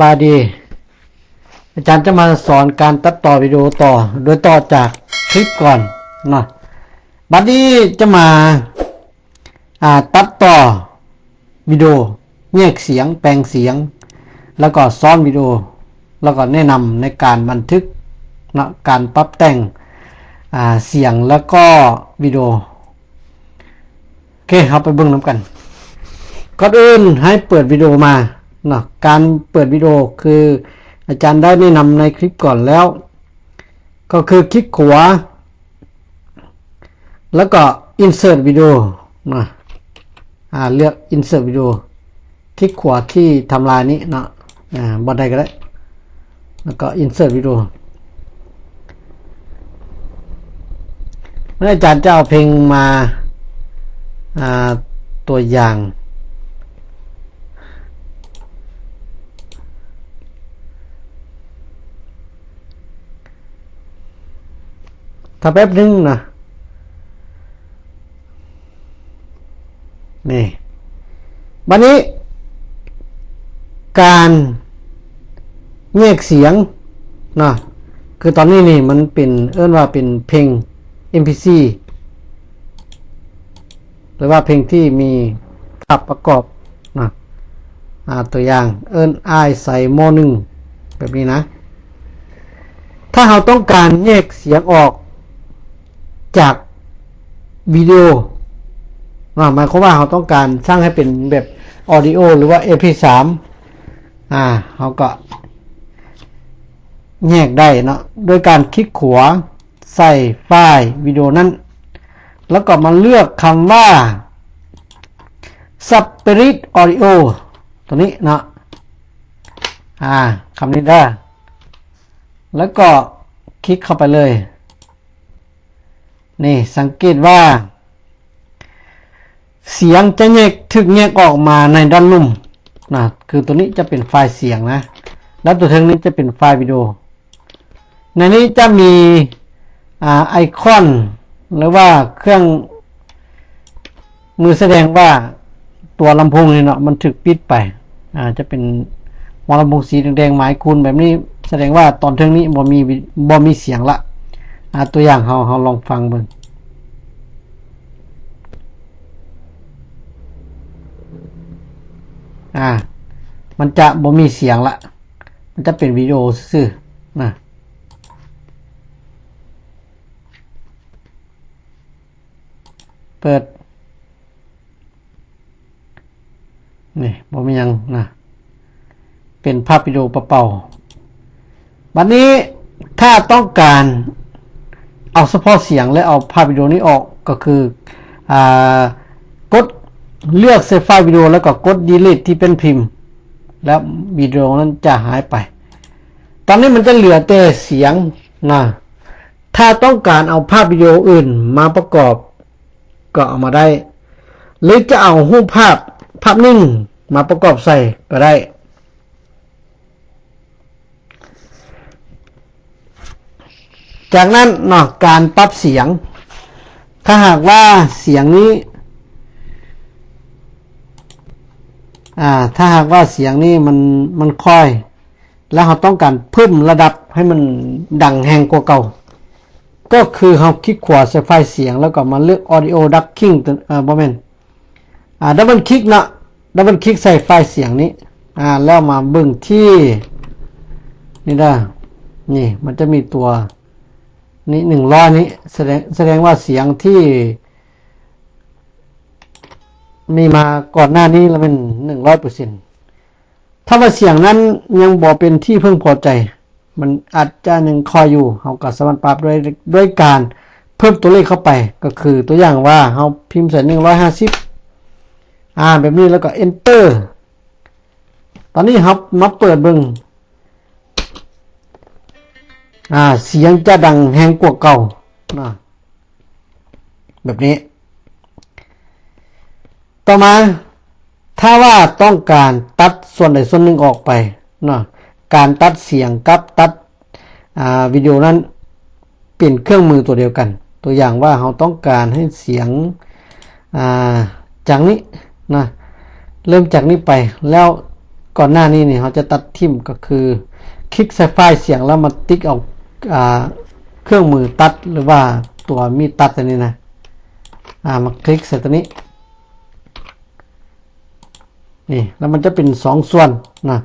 บายดี อาจารย์จะมาสอนการตัดต่อวิดีโอต่อ โดยต่อจากคลิปก่อนเนาะบัดนี้จะมาอ่าตัดต่อวิดีโอแยกเสียงแปลงเสียง แล้วก็ซ้อนวิดีโอ แล้วก็แนะนำในการบันทึกนะการปรับแต่งอ่าเสียงแล้วก็วิดีโอโอเคครับไปเบิ่งน้ำกันก่อนอื่นให้เปิดวิดีโอมา นะการเปิดวิดีโอคืออาจารย์ได้แนะนำในคลิปก่อนแล้ว ก็คือคลิกขวา แล้วก็ insert วิดีโอนะอ่าเลือก insert วิดีโอคลิกขวาที่ทำลายนี้นะอ่าบนใดก็ได้ แล้วก็ insert วิดีโอแล้วอาจารย์จะเอาเพลงมาาตัวอย่าง ถ้าแป๊บนึงนะนี่วันนี้ การแยกเสียงนะคือตอนนี้นี่มันเป็นเอิ้นว่าเป็นเพลง MPC หรือว่าเพลงที่มีภาพประกอบนะตัวอย่างเอิ้นอายใส่โมหนึ่งแบบนี้นะ ถ้าเราต้องการแยกเสียงออก จากวิดีโอหมายความว่าเราต้องการสร้างให้เป็นแบบออดิโอหรือว่า MP3 อ่าเราก็ แยกได้เนาะโดยการคลิกขวาใส่ไฟล์วิดีโอนั้น แล้วก็มาเลือกคำว่า Spirit Audio ตัวนี้เนาะอ่าคำนี้ได้ แล้วก็คลิกเข้าไปเลย นี่สังเกตว่า เสียงจะแยกถึกแยกออกมาในด้านลุ่มนะคือตัวนี้จะเป็นไฟล์เสียงนะ แล้วตัวเทิงนี้จะเป็นไฟล์วิดีโอ ในนี้จะมีอไอคอน หรือว่าเครื่องมือแสดงว่าตัวลำโพงนี่เนาะมันถึกปิดไปอ่าจะเป็นหัวลำโพงสีแดงๆหมายคูณแบบนี้แสดงว่าตอนเทิงนี้บ่มีบ่มีเสียงละ อ่าตัวอย่างเราเราลองฟังเบิ่งอ่า มันจะบ่มีเสียงละ มันจะเป็นวิดีโอซื่อนะเปิด นี่บ่มียังนะ เป็นภาพวิดีโอเป่าๆบัดนี้ถ้าต้องการ เอาเฉพาะเสียงและเอาภาพวิดีโอนี้ออกก็คืออกดเลือกเซฟไฟล์วิดีโอแล้วก็กด delete ที่เป็นพิมพ์ แล้ววิดีโอนั้นจะหายไป ตอนนี้มันจะเหลือแต่เสียงนะถ้าต้องการเอาภาพวิดีโออื่นมาประกอบก็เอามาได้ หรือจะเอารูปภาพภาพนิ่งมาประกอบใส่ก็ได้ จากนั้นเนาะการปรับเสียง ถ้าหากว่าเสียงนี้อ่าถ้าหากว่าเสียงนี้มันมันค่อย แล้วเราต้องการเพิ่มระดับให้มันดังแหงกว่าเก่า ก็คือเราคลิกขวาใส่ไฟเสียงแล้วก็มาเลือก audio ducking ตัวอ่าบ่แม่นอ่าดับเบิลคลิกนะดับเบิลคลิกใส่ไฟเสียงนี้อ่าแล้วมาเบิ่งที่นี่ได้นี่มันจะมีตัว นี่หนึ่งร้อยนี้แสดงแสดงว่าเสียงที่ มีมาก่อนหน้านี้แล้วเป็นหนึ่งร้อยเปอร์เซ็นถ้าว่าเสียงนั้นยังบอกเป็นที่เพิ่งพอใจ มันอาจจะหนึ่งคอยอยู่เขาก็สามารถปรับด้วยด้วยการเพิ่มตัวเลขเข้าไป ก็คือตัวอย่างว่าเขาพิมพ์ใส่หนึ่งร้อยห้าสิบอ่าแบบนี้แล้วก็ enter ตอนนี้ครับมาเปิดเบิ่ง อ่า เสียงจะดังแหงกว่าเก่านะแบบนี้ ต่อมา ถ้าว่าต้องการตัดส่วนใดส่วนหนึ่งออกไปนะการตัดเสียงกับตัดวิดีโอนั้นเปลี่ยนเครื่องมือตัวเดียวกัน ตัวอย่างว่าเราต้องการให้เสียงาจากนี้นะเริ่มจากนี้ไปแล้วก่อนหน้านี้นี่เขาจะตัดทิมก็คือ คลิกใส่ไฟล์เสียงแล้วมาติ๊กเอา เครื่องมือตัดหรือว่าตัวมีดตัดตัวนี้นะามาคลิกใส่ตัวนี้นี่แล้วมันจะเป็นสองส่วนนะ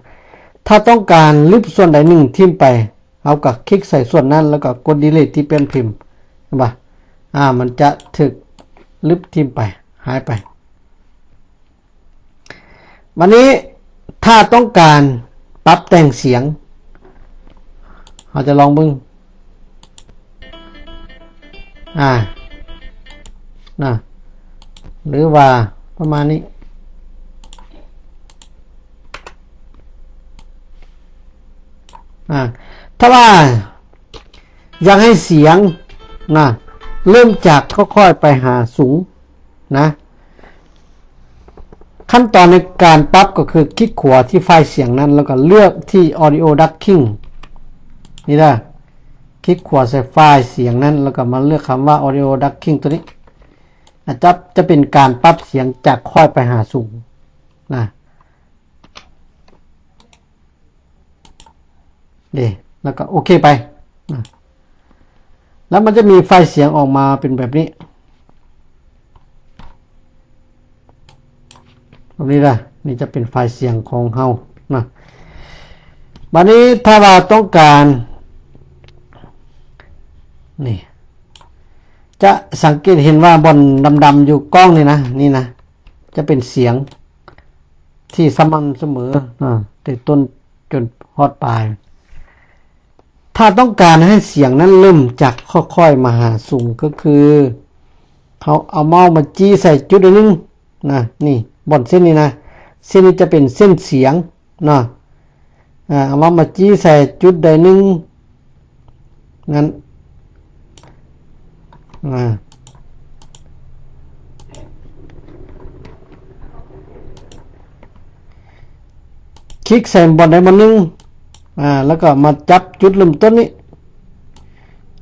ถ้าต้องการลิบส่วนใดหนึ่งทิมไป เอากับคลิกใส่ส่วนนั้น แล้วก็กด delete ที่เป็นพิมพ์เห็นปะอ่ามันจะถึกลิบทิมไปหายไป วันนี้ถ้าต้องการปรับแต่งเสียงเราจะลองบึ้ง อ่านะหรือว่าประมาณนี้ อ่าถ้าว่า อยากให้เสียงนะเริ่มจากค่อยๆไปหาสูงนะ ขั้นตอนในการปรับก็คือคลิกขวาที่ไฟล์เสียงนั้น แล้วก็เลือกที่ audio ducking นี่นะ คลิกขวาใส่ไฟล์เสียงนั้น แล้วก็มาเลือกคำว่า audio ducking ตัวนี้นะจะจะเป็นการปรับเสียงจากค่อยไปหาสูงนะเดแล้วก็โอเคไปนะแล้วมันจะมีไฟล์เสียงออกมาเป็นแบบนี้ตรงนี้ละนี่จะเป็นไฟล์เสียงของเฮานะวันนี้ถ้าเราต้องการ นี่ จะสังเกตเห็นว่าบนดำๆอยู่กล้องนี่นะนี่นะจะเป็นเสียงที่สม่ำเสมออ่าแต่ต้นจนฮอดปลาย ถ้าต้องการให้เสียงนั้นเริ่มจากค่อยๆมาหาสูงก็คือเขาเอาเมาส์มาจี้ใส่จุดนึงนะนี่บนเส้นนี้นะ เส้นนี้จะเป็นเส้นเสียงเนาะอ่าเอามามาจี้ใส่จุดใดหนึ่งงั้น อ่าคลิกใส่บนใดบนหนึ่งอ่า แล้วก็มาจับจุดเริ่มต้นนี้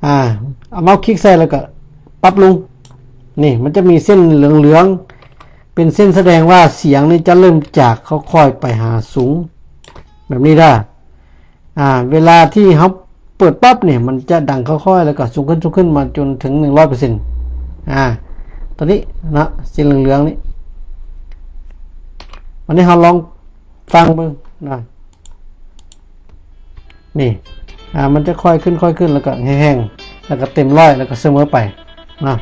อ่า เอาเมาส์คลิกใส่แล้วก็ปรับลง นี่มันจะมีเส้นเหลืองๆ เป็นเส้นแสดงว่าเสียงนี่จะเริ่มจากค่อยๆไปหาสูง แบบนี้ได้ อ่า เวลาที่เขา เปิดปั๊บเนี่ยมันจะดังค่อยๆ แล้วก็สูงขึ้นสูงขึ้นมาจนถึงหนึ่งร้อยเปอร์เซ็นต์อ่า ตอนนี้นะเส้นเหลืองๆนี่วันนี้เราลองฟังมึงนะนี่ อ่า มันจะค่อยขึ้นค่อยขึ้นแล้วก็แห้งๆ แล้วก็เต็มร้อยแล้วก็เสมอไปนะ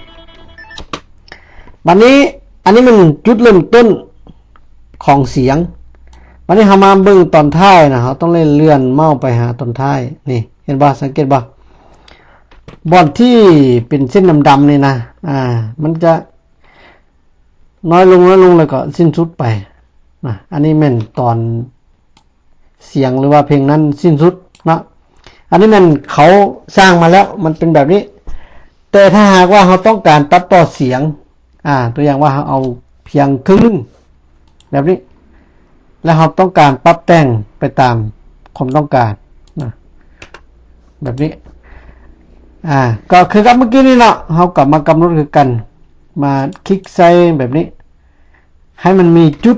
วันนี้อันนี้มันจุดเริ่มต้นของเสียงวันนี้เรามาเบิ่งตอนท้ายนะเราต้องเล่นเลื่อนเมาส์ไปหาตอนท้ายนี่ เห็นบ่สังเกตบ่บอลที่เป็นเส้นดำๆนี่นะ อ่า มันจะน้อยลงน้อยลงแล้วก็สิ้นสุดไปนะอันนี้แม่นตอนเสียงหรือว่าเพลงนั้นสิ้นสุดนะอันนี้มันเขาสร้างมาแล้วมันเป็นแบบนี้ แต่ถ้าหากว่าเราต้องการตัดต่อเสียง อ่า ตัวอย่างว่าเราเอาเพียงครึ่งนึงแบบนี้ แล้วเราต้องการปรับแต่งไปตามความต้องการ แบบนี้ อ่า ก็คือกับเมื่อกี้นี่เนาะเรากลับมากำหนดคือกัน มาคลิกใส่แบบนี้ ให้มันมีจุด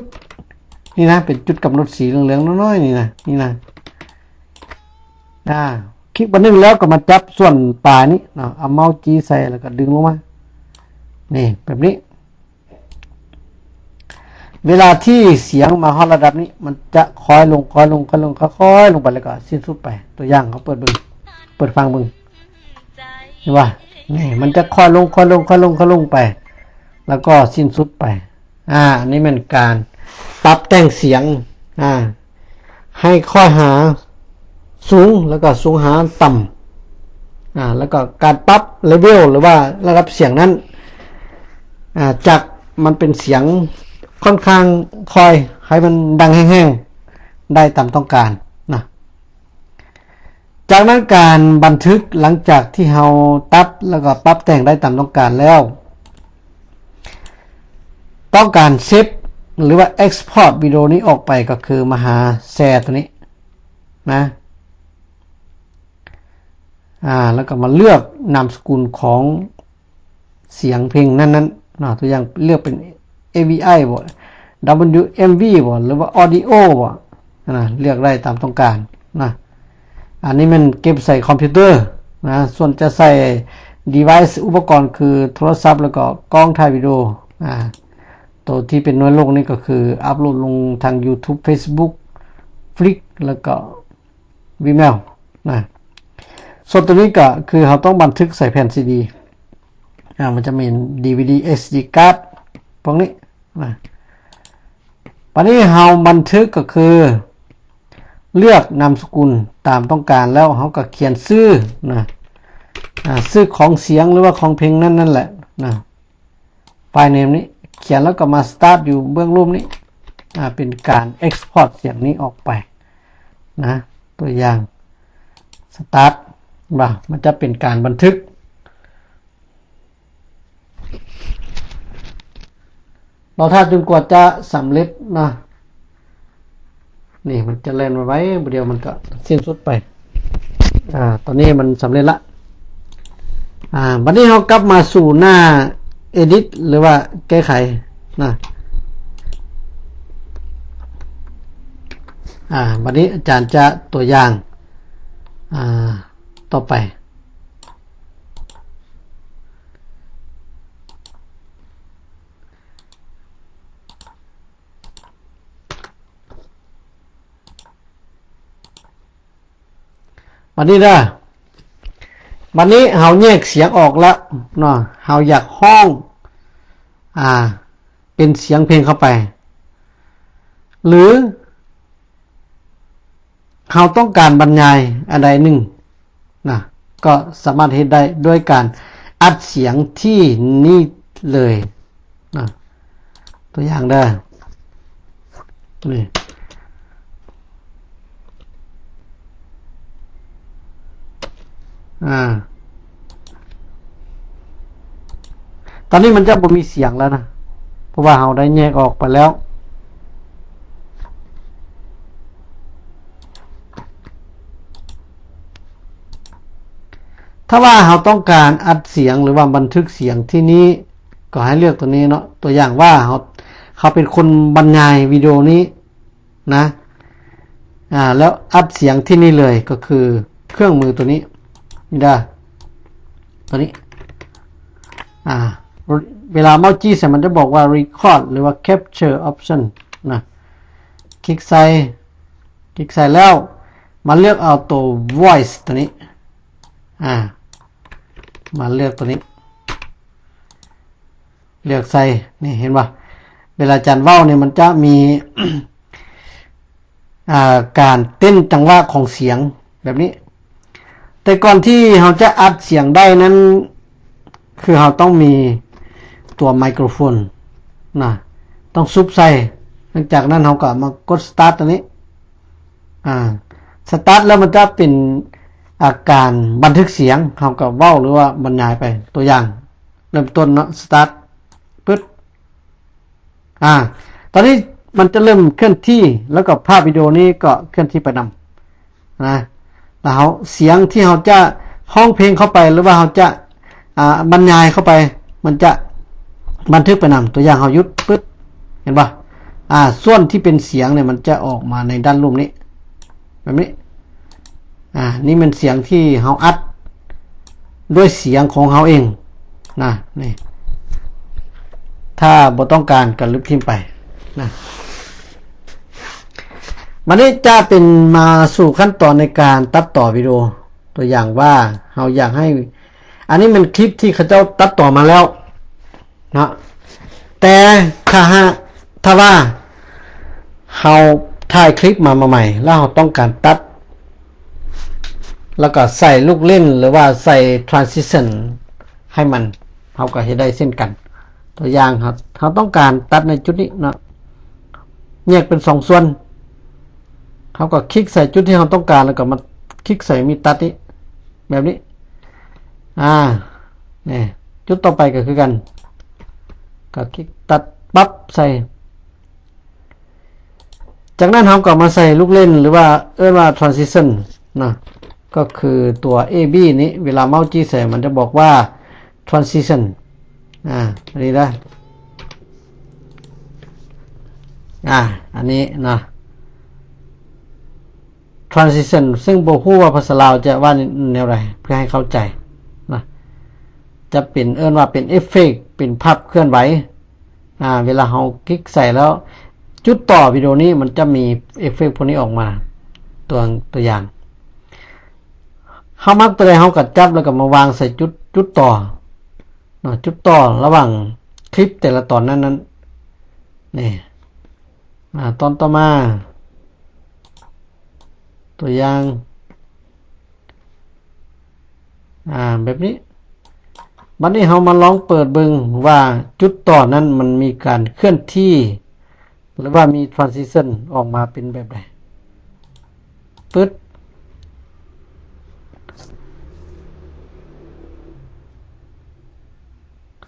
นี่นะเป็นจุดกำหนดสีเหลืองๆน้อยๆนี่นะนี่นะอ่าคลิกบันนึงแล้วก็มาจับส่วนปลายนี้เนาะเอาเมาส์จี้ใส่แล้วก็ดึงลงมานี่แบบนี้ เวลาที่เสียงมาฮอตระดับนี้ มันจะคอยลงคอยลงคอยลงค่อยลงไปแล้วก็สิ้นสุดไป ตัวอย่างเขาเปิดเบึง เปิดฟังเบึงเห็นว่านี่มันจะคอยลงคอยลงคอยลงคอยลงไป แล้วก็สิ้นสุดไป อ่าอันนี้มันการปรับแต่งเสียง อ่า ให้ค่อยหาสูงแล้วก็สูงหาต่ำอ่า แล้วก็การปรับเลเวลหรือว่าระดับเสียงนั้น อ่า จากมันเป็นเสียงค่อนข้างคอยให้มันดังแห้งๆ ได้ตามต้องการ จากนั้นการบันทึกหลังจากที่เราตัดแล้วก็ปรับแต่งได้ตามต้องการแล้ว ต้องการเซฟหรือว่า export วิดีโอนี้ออกไปก็คือมาหาแชร์ตัวนี้นะอ่าแล้วก็มาเลือกนามสกุลของเสียงเพลงนั้นๆนะตัวอย่างเลือกเป็น AVI บ่ WMV บ่หรือว่า Audio บ่นะเลือกได้ตามต้องการนะ อันนี้มันเก็บใส่คอมพิวเตอร์นะส่วนจะใส่ device อุปกรณ์คือโทรศัพท์แล้วก็กล้องถ่ายวิดีโออ่าตัวที่เป็นน้อยลงนี่ก็คือ อัพโหลดลงทาง YouTube Facebook Flick แล้วก็ Vimeo นะส่วนตัวนี้ก็คือเราต้องบันทึกใส่แผ่นซีดีอ่ามันจะมี DVD SD card พวกนี้นะวันนี้เราบันทึกก็คือ เลือกนามสกุลตามต้องการแล้วเขาก็เขียนชื่อนะอ่าชื่อของเสียงหรือว่าของเพลงนั่นนั่นแหละนะไฟล์เนมนี้เขียนแล้วก็มา start อยู่เบื้องรูปนี้เป็นการ export เสียงนี้ออกไปนะตัวอย่าง start ว่ามันจะเป็นการบันทึก เราถ้าจนกว่าจะสำเร็จนะ นี่มันจะเล่นไว้เดียวมันก็สิ้นสุดไป อ่า ตอนนี้มันสำเร็จละ อ่า วันนี้เรากลับมาสู่หน้า edit หรือว่าแก้ไขนะอ่า วันนี้อาจารย์จะตัวอย่าง อ่า ต่อไป วันนี้นะวันนี้เฮาแยกเสียงออกแล้วเนาะเฮาอยากห้อง อ่า เป็นเสียงเพลงเข้าไป หรือเฮาต้องการบรรยายอะไรหนึ่งนะก็สามารถเฮ็ดได้ด้วยการอัดเสียงที่นี่เลยนะตัวอย่างได้อนี่ อ่า ตอนนี้มันจะบ่มีเสียงแล้วนะ เพราะว่าเราได้แยกออกไปแล้วถ้าว่าเราต้องการอัดเสียงหรือว่าบันทึกเสียงที่นี้ก็ให้เลือกตัวนี้เนาะตัวอย่างว่าเขาเขาเป็นคนบรรยายวิดีโอนี้นะอ่าแล้วอัดเสียงที่นี่เลยก็คือเครื่องมือตัวนี้ นี่ได้ตัวนี้ อ่า เวลาเมาส์จี้เสร็จมันจะบอกว่า record หรือว่า capture option นะ คลิกใส่คลิกใส่แล้ว มาเลือกเอาตัว voice ตัวนี้ อ่า มาเลือกตัวนี้ เลือกใส่ นี่เห็นปะเวลาจารย์เว้าเนี่ยมันจะมีอ่าการเต้นจังหวะของเสียงแบบนี้ แต่ก่อนที่เราจะอัดเสียงได้นั้น คือเราต้องมีตัวไมโครโฟนนะต้องซุปใส่หลังจากนั้นเราก็มากดสตาร์ทตัวนี้ อ่าสตาร์ทแล้วมันจะเป็นอาการบันทึกเสียงเราก็เว้าหรือว่าบรรยายไปตัวอย่าง เริ่มต้นเนาะสตาร์ทปึ๊ดอ่า ตอนนี้มันจะเริ่มเคลื่อนที่แล้วก็ภาพวิดีโอนี้ก็เคลื่อนที่ไปนำนะ แล้วเสียงที่เราจะห้องเพลงเข้าไปหรือว่าเราจะอ่าบรรยายเข้าไป มันจะบันทึกไปนำตัวอย่างเรายุดปึ๊บเห็นปะอ่า ส่วนที่เป็นเสียงเนี่ยมันจะออกมาในด้านรูปนี้ แบบนี้ อ่า นี่เป็นเสียงที่เราอัด ด้วยเสียงของเราเองนะนี่ถ้าบ่ต้องการก็ลบทิ้งไปนะ มันนี้จะเป็นมาสู่ขั้นตอนในการตัดต่อวิดีโอ ตัวอย่างว่าเราอยากให้ อันนี้เป็นคลิปที่เขาเจ้าตัดต่อมาแล้วนะแต่ถ้าหาถ้าว่าเราถ่ายคลิปมามาใหม่ แล้วเราต้องการตัด แล้วก็ใส่ลูกเล่นหรือว่าใส่ transition ให้มันเราก็เห็นได้เส้นกัน ตัวอย่างครับเราต้องการตัดในจุดนี้เนาะแยกเป็นสองส่วน เขาก็คลิกใส่จุดที่เราต้องการแล้วก็มาคลิกใส่มีตัดนี้แบบนี้ อ่าเนี่ยจุดต่อไปก็คือกัน ก็คลิกตัดปั๊บใส่ จากนั้นเราก็มาใส่ลูกเล่นหรือว่าเอิ้นว่า transition นะก็คือตัว AB นี้เวลาเมาส์จี้ใส่มันจะบอกว่า transition อ่าอันนี้นะอ่า อันนี้นะ transition ซึ่งบ่ฮู้ว่าภาษาลาวจะว่าแนวใดเพื่อให้เข้าใจนะจะเป็นเอิ้นว่าเป็นเอฟเฟกต์เป็นภาพเคลื่อนไหวอ่าเวลาเราคลิกใส่แล้ว จุดต่อวิดีโอนี้มันจะมีเอฟเฟกต์พวกนี้ออกมาตัวตัวอย่างเฮามักตัวใดเฮาก็จับแล้วก็มาวางใส่จุดจุดต่อเนาะจุดต่อระหว่างคลิปแต่ละตอนนั้นนั้นนี่อ่าตอนต่อมา ตัวอย่าง อ่าแบบนี้ บัดนี้เรามาลองเปิดเบิงว่าจุดต่อนั้นมันมีการเคลื่อนที่ หรือว่ามี transition ออกมาเป็นแบบใดปึ๊ด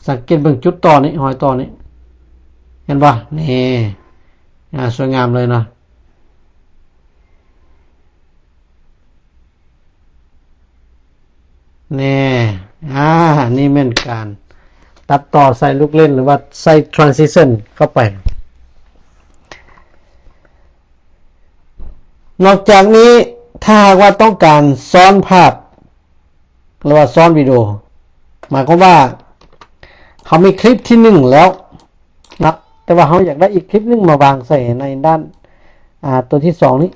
สังเกตเบิ่งจุดต่อนี้หอยต่อนี้ เห็นปะนี่ อ่า สวยงามเลยเนาะ นี่อ่า นี่แม่นการ ตัดต่อใส่ลูกเล่นหรือว่าใส่ transition เข้าไป นอกจากนี้ถ้าหากว่าต้องการซ้อนภาพ หรือว่าซ้อนวิดีโอ หมายความว่า เขามีคลิปที่หนึ่งแล้วนะแต่ว่าเขาอยากได้อีกคลิปหนึงมาวางใส่ในด้านตัวที่สองนี้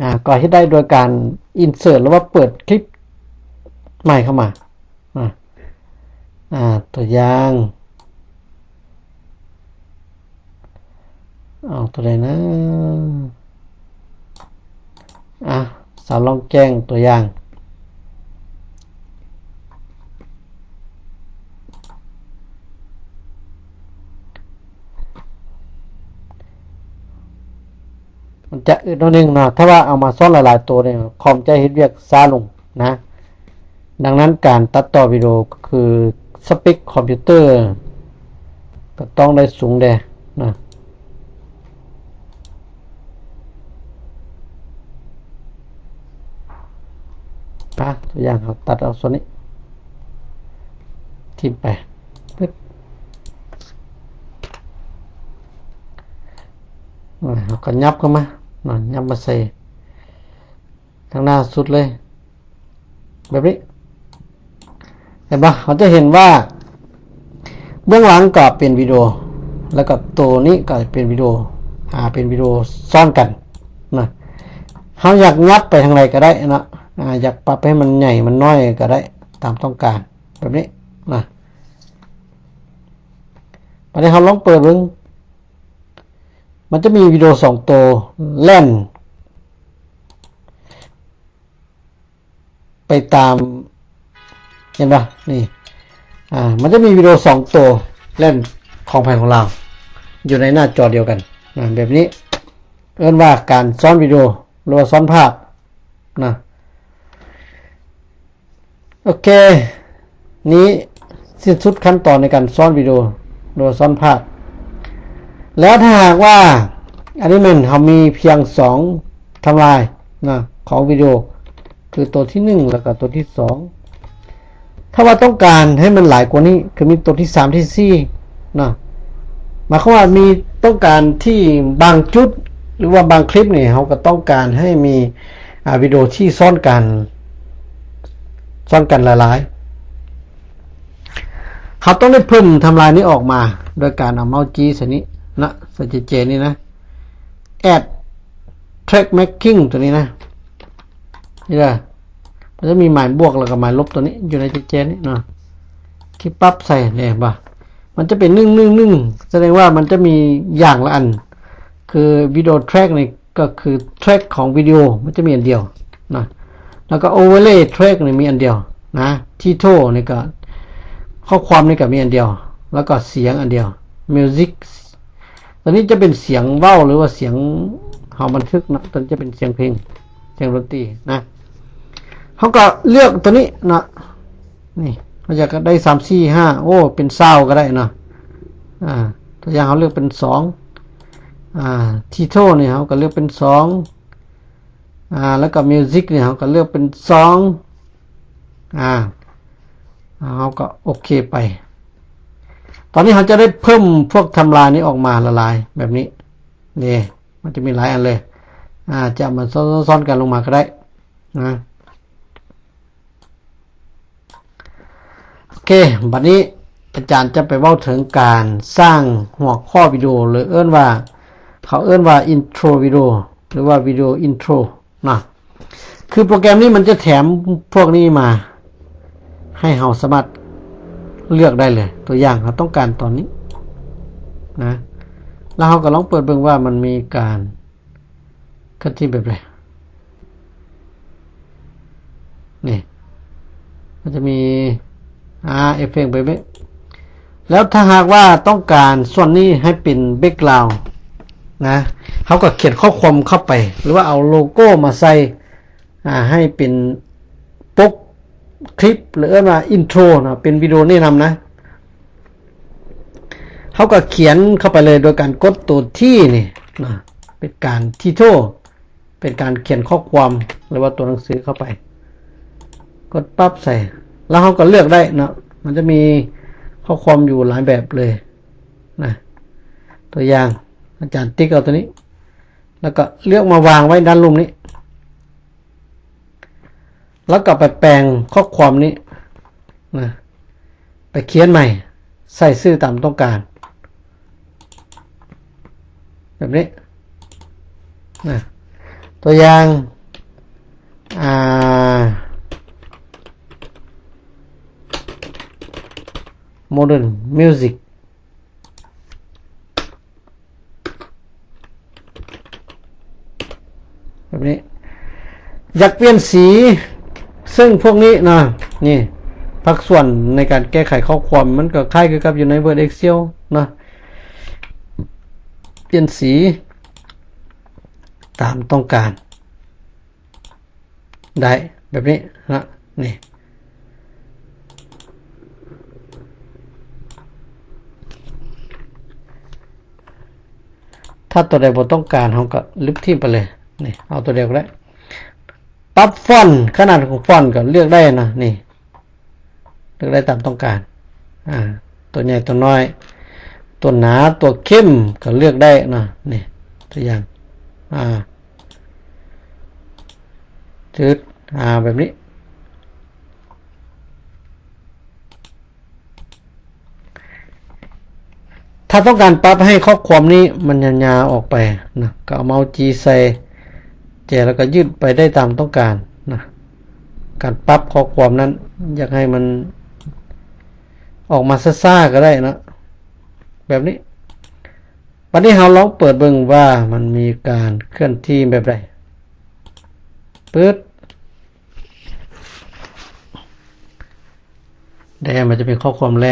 อ่าก็ให้ได้โดยการ insert หรือว่าเปิดคลิป ใหม่เข้ามาอ่าอ่าตัวอย่างเอาตัวใดนะอะสาวลองแจ้งตัวอย่างมันจะอึดหนิดนึงนะถ้าว่าเอามาซ่อนหลาย ๆ ตัวเนี่ยคอมจะเฮ็ดเวียกช้าลงนะ ดังนั้นการตัดต่อวิดีโอก็คือสเปคคอมพิวเตอร์ก็ต้องได้สูงแดนะอะตัวอย่างเราตัดเอาส่วนนี้ ทิมไปปึ๊บเราก็ยับเข้ามาหน่อยยับมาใส่ทางหน้าสุดเลย แบบนี้ เห็นปะเราจะเห็นว่า เบื้องหลังก็เป็นวิดีโอ แล้วก็ตัวนี้ก็เป็นวิดีโออ่าเป็นวิดีโอซ่อนกันนะเราอยากยับไปทางไหนก็ได้นะอ่าอยากปรับให้มันใหญ่มันน้อยก็ได้ตามต้องการแบบนี้นะตอนนี้เราลองเปิดเบิ่งมันจะมีวิดีโอสองตัวแล่น ไปตาม ห็นปะนี่อ่ามันจะมีวิดีโอสองตัวเล่นของแผ่นของเรา อยู่ในหน้าจอเดียวกันนะแบบนี้ เอิ้นว่าการซ้อนวิดีโอหรือว่าซ้อนภาพนะโอเค นี้สิ้นสุดขั้นตอนในการซ้อนวิดีโอหรือว่าซ้อนภาพ แล้วถ้าหากว่าอันนี้มันเขามีเพียงสองทำลายนะของวิดีโอ คือตัวที่หนึ่งแล้วก็ตัวที่สอง ถ้าว่าต้องการให้มันหลายกว่านี้ คือมีตัวที่สามที่สี่นะหมายความว่ามีต้องการที่บางจุดหรือว่าบางคลิปเนี่ยเขาก็ต้องการให้มีวิดีโอที่ซ่อนกัน ซ่อนกันหลายๆเขาต้องได้พิ่มทำลายนี้ออกมา โดยการเอาเมาส์จี้สนี้นะสเจเจนี่นะ add track making ตัวนี้นะนี่แหละ มันจะมีหมายบวกแล้วก็หมายลบตัวนี้อยู่ในเจเจนี่นะคลิปปั๊บใส่เนี่ยบ่ะมันจะเป็นนึ่งนึ่งนึ่งแสดงว่ามันจะมีอย่างละอัน คือวิดีโอแทร็กนี่ก็คือแทร็กของวิดีโอมันจะมีอันเดียวนะแล้วก็โอเวอร์เลย์แทร็กนี่มีอันเดียวนะที่โทนี่ก็ข้อความนี่ก็มีอันเดียว แล้วก็เสียงอันเดียวมิวสิกตอนนี้จะเป็นเสียงเว้าหรือว่าเสียงเฮาบันทึกนะตอนนจะเป็นเสียงเพลงเสียงดนตรีนะ เขาก็เลือกตัวนี้นะนี่เขาอยากได้สามสี่ห้าโอ้เป็นเศร้าก็ได้นะอ่าตัวอย่างเขาเลือกเป็นสองอ่าทีโทเนี่ยเขาก็เลือกเป็นสองอ่าแล้วก็มิวสิกเนี่ยเขาก็เลือกเป็นสองอ่าเขาก็โอเคไป ตอนนี้เขาจะได้เพิ่มพวกทำลายนี้ออกมาละลายแบบนี้นี่มันจะมีหลายอันเลย อ่าจะเอามาซ้อนๆกันลงมาก็ได้นะโอ เคบัดนี้อาจารย์จะไปเว้าถึงการสร้างหัวข้อวิดีโอหรือเอิ้นว่า เขาเอิ้นว่า intro วิดีโอหรือว่าวิดีโอ intro นะคือโปรแกรมนี้มันจะแถมพวกนี้มา ให้เราสามารถเลือกได้เลย ตัวอย่างเราต้องการตอนนี้นะแล้วเราก็ลองเปิดเบิ่งว่ามันมีการคัดที่แบบไรนี่มันจะมี อ่าเอฟเฟกต์ไปไหแล้วถ้าหากว่าต้องการส่วนนี้ให้เป็นแบ็กกราว์นะเขาก็เขียนข้อความเข้าไป หรือว่าเอาโลโก้มาใส่อ่าให้เป็นปกคลิปหรือว่าอินโทรนะเป็นวิดีโอแนะนำนะเขาก็เขียนเข้าไปเลยโดยการกดตัวที่นี่นะเป็นการที่โทเป็นการเขียนข้อความหรือว่าตัวหนังสือเข้าไป กดปั๊บใส่ แล้วเขาก็เลือกได้นะมันจะมีข้อความอยู่หลายแบบเลยนะตัวอย่างอาจารย์ติ๊กเอาตัวนี้ แล้วก็เลือกมาวางไว้ด้านลุ่มนี้ แล้วก็ไปแปลงข้อความนี้นะไปเขียนใหม่ ใส่ชื่อตามต้องการ แบบนี้นะตัวอย่างอ่า modern music แบบนี้ อยากเปลี่ยนสี ซึ่งพวกนี้นะนี่พักส่วนในการแก้ไขข้อความมันก็คล้ายกับอยู่ใน Word Excel นะเปลี่ยนสีตามต้องการ ได้แบบนี้นะนี่ ถ้าตัวใดบ่ต้องการเราก็ลิบทิ้งไปเลยนี่เอาตัวเดียวก็ได้ปรับฟอนต์ขนาดของฟอนต์ก็เลือกได้นะนี่เลือกได้ตามต้องการอ่าตัวใหญ่ตัวน้อย ตัวหนาตัวเข้มก็เลือกได้นะนี่ตัวอย่างอ่าจืดอ่าแบบนี้ ถ้าต้องการปรับให้ข้อความนี้มันยาวๆออกไปนะก็เอาเมาส์จีใส่เจแล้วก็ยืดไปได้ตามต้องการนะการปรับข้อความนั้น อยากให้มันออกมาซ่าๆก็ได้นะ แบบนี้วันนี้เราลองเปิดเบิ่งว่ามันมีการเคลื่อนที่แบบใดปึ๊ดแดงมันจะเป็นข้อความแหล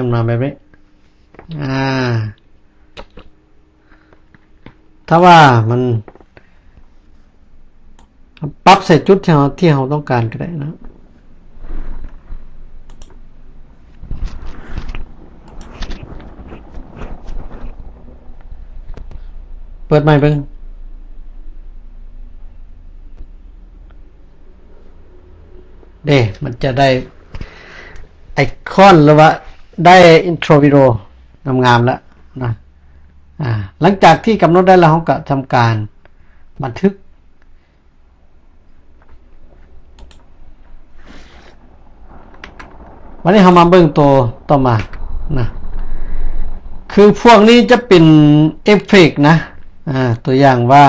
มมาแบบนี้ อ่า ถ้าว่ามันปรับใส่จุดที่เราที่เราต้องการก็ได้นะเปิดใหม่เบิ่งเด้มันจะได้ไอคอนหรือว่าได้อินโทรวิดีโอ งามๆแล้วนะอ่าหลังจากที่กำหนดได้แล้วเราก็ทำการบันทึก วันนี้เรามาเบิ่งตัวต่อมานะคือพวกนี้จะเป็นเอฟเฟกนะ อ่า ตัวอย่างว่า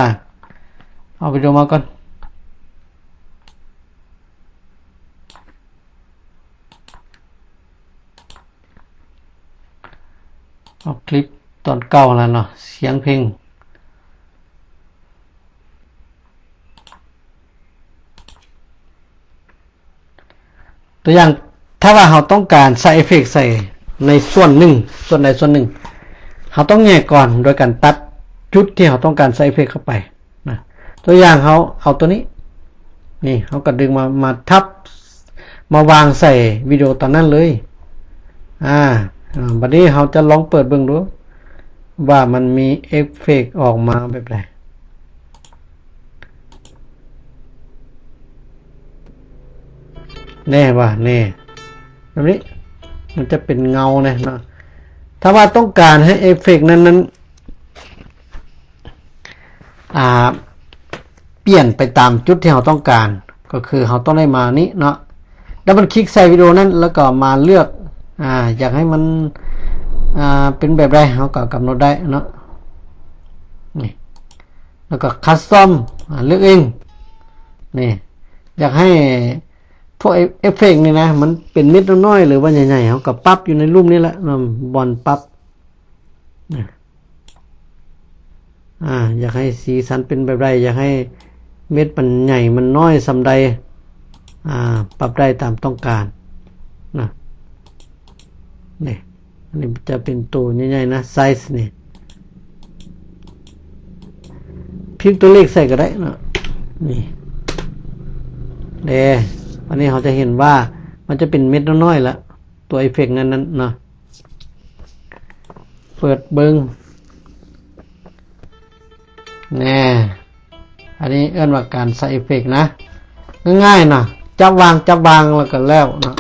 เอาไปดูมาก่อน เอาคลิปตอนเก่าแล้วเนาะเสียงเพลงตัวอย่างถ้าว่าเราต้องการใส่เอฟเฟกใส่ในส่วนหนึ่ง ส่วนใดส่วนหนึ่งเราต้องแยกก่อนโดยการตัดจุดที่เราต้องการใส่เอฟเฟกเข้าไปนะตัวอย่างเขาเอาตัวนี้ นี่เขาก็ดึงมามาทับมาวางใส่วิดีโอตอนนั้นเลย อ่าอ่า บัดนี้เราจะลองเปิดเบิ่งดู ว่ามันมีเอฟเฟกออกมาแบบไหนแน่ว่าแน่แบบนี้มันจะเป็นเงาเนี่ยนะถ้าว่าต้องการให้เอฟเฟกนั้นนั้นอ่า เปลี่ยนไปตามจุดที่เราต้องการ ก็คือเราต้องได้มานี้เนาะดับเบิลคลิกใส่วิดีโอนั้น แล้วก็มาเลือก อ่า อยากให้มัน อ่า เป็นแบบไรเราก็กำหนดได้เนาะนี่แล้วก็คัสตอมเลือกเองนี่อยากให้พวกเอฟเฟกต์นี่นะ มันเป็นเม็ดน้อยๆหรือว่าใหญ่ๆเขาก็ปรับอยู่ในรูปนี้แหละนบอลปรับอ่า อยากให้สีสันเป็นแบบไร อยากให้เม็ดมันใหญ่มันน้อยสำใด อ่า ปรับได้ตามต้องการนะ นี่อันนี้จะเป็นตัวใหญ่ๆนะไซส์เนี่ยพิมพ์ตัวเลขใส่ก็ได้นะนี่เดอันนี้เขาจะเห็นว่ามันจะเป็นเม็ดน้อยๆล้วตัวเอฟเฟกต์นั้นนั้นนะเปิดเบิงแน่อันนี้เอื้อนว่าการใส่เอฟเฟกต์นะ ง่ายๆนะจับวางจับวางแล้วก็แล้วนะ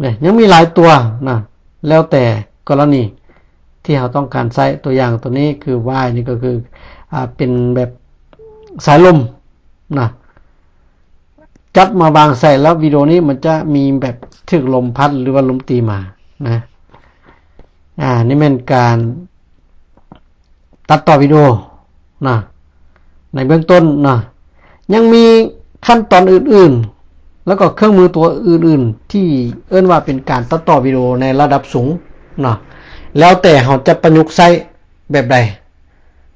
เนี่ยยังมีหลายตัวนะแล้วแต่กรณีที่เราต้องการใช้ตัวอย่างตัวนี้คือว่ายนี่ก็คืออ่าเป็นแบบสายลมนะจับมาวางใส่แล้ววิดีโอนี้มันจะมีแบบถึกลมพัดหรือว่าลมตีมานะอ่านี่เป็นการตัดต่อวิดีโอนะในเบื้องต้นนะยังมีขั้นตอนอื่นๆ แล้วก็เครื่องมือตัวอื่นๆ ที่เอื้นว่าเป็นการตัดต่อวิดีโอในระดับสูงนะแล้วแต่เราจะประยุกต์ใช้แบบใด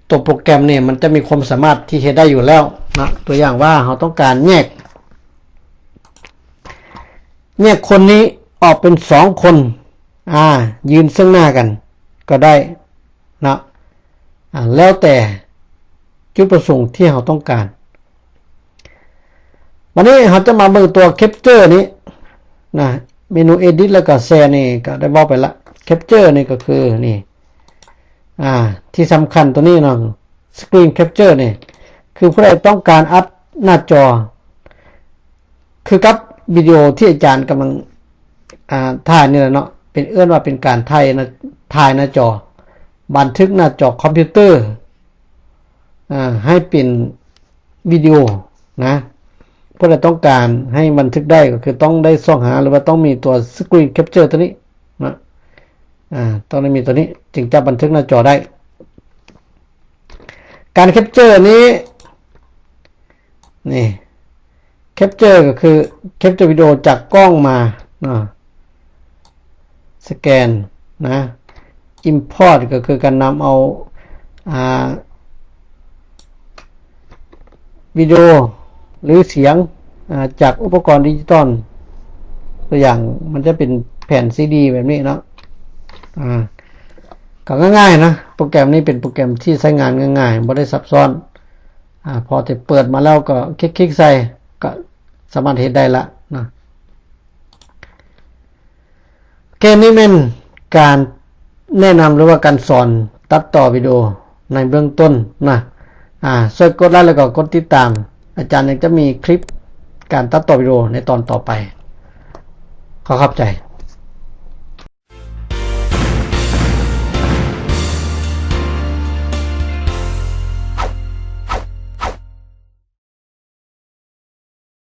ตัวโปรแกรมเนี่ยมันจะมีความสามารถที่เฮ็ดได้อยู่แล้วนะตัวอย่างว่าเราต้องการแยก แยกคนนี้ออกเป็นสองคน อ่า ยืนซึ่งหน้ากัน ก็ได้นะอ่าแล้วแต่จุดประสงค์ที่เราต้องการ วันนี้เราจะมาเบิ่งตัว Capture นี้นะเมนู Edit แล้วก็แชร์นี่ก็ได้บอกไปละ Capture นี่ก็คือนี่อ่าที่สำคัญตัวนี้เนาะ Screen Capture นี่คือผู้ใดต้องการอัพหน้าจอ คือกับวิดีโอที่อาจารย์กำลังอ่าถ่ายนี่แหละเนาะเป็นเอื้อนว่าเป็นการถ่ายนะถ่ายหน้าจอ บันทึกหน้าจอคอมพิวเตอร์อ่าให้เป็นวิดีโอนะ เพื่อต้องการให้บันทึกได้ก็คือต้องได้ส่องหาหรือว่าต้องมีตัว Screen Capture ตัวนี้นะอ่าต้องได้มีตัวนี้จึงจะบันทึกหน้าจอได้ การแคปเจอร์นี้นี่แคปเจอร์ก็คือแคปเจอร์วิดีโอจากกล้องมานะสแกนนะ Import ก็คือการนำเอาอ่าวิดีโอ หรือเสียงจากอุปกรณ์ดิจิตอลตัวอย่างมันจะเป็นแผ่นซีดีแบบนี้เนาะอ่าก็ง่ายๆนะโปรแกรมนี้เป็นโปรแกรมที่ใช้งานง่ายๆไม่ได้ซับซ้อนอ่าพอจะเปิดมาแล้วก็คลิกๆใส่ก็สามารถเห็นได้ละนะเกมนี้เป็นการแนะนำหรือว่าการสอนตัดต่อวิดีโอในเบื้องต้นนะอ่าช่วยกดไลค์แล้วก็กดติดตาม อาจารย์ยังจะมีคลิปการตัดต่อวิดีโอในตอนต่อไป ขอเข้าใจ